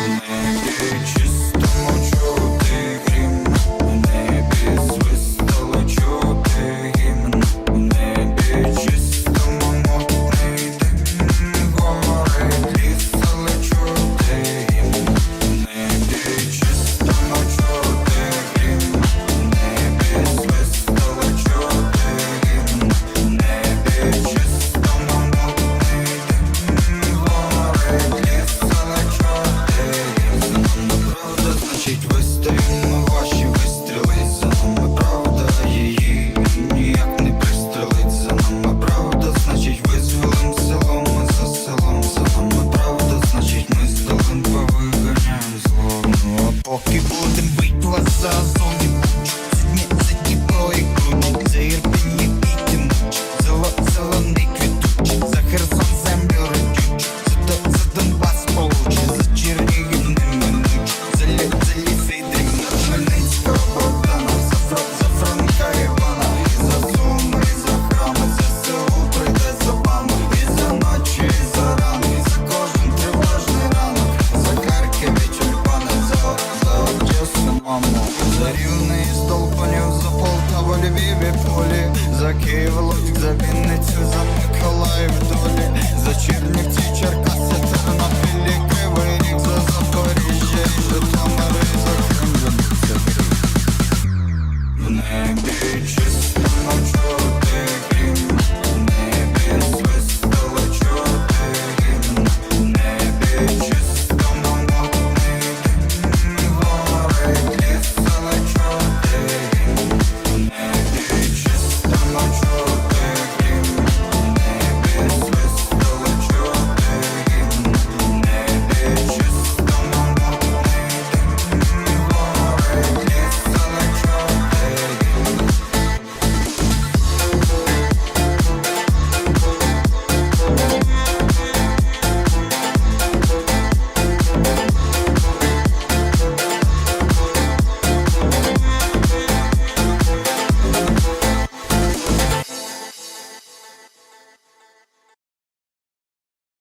небі чистому Поки будем бить глаза мамо За рівний з Долбанів, за Полтаву, Львів і полі, за Київ, Луцьк, за Вінницю, за Миколаїв долі, за Чернівці, Черкаси, Тернопілі, Кривий рік, за Запоріжжя, і Житомир, і за Кремль, за В небі чисто на чорти.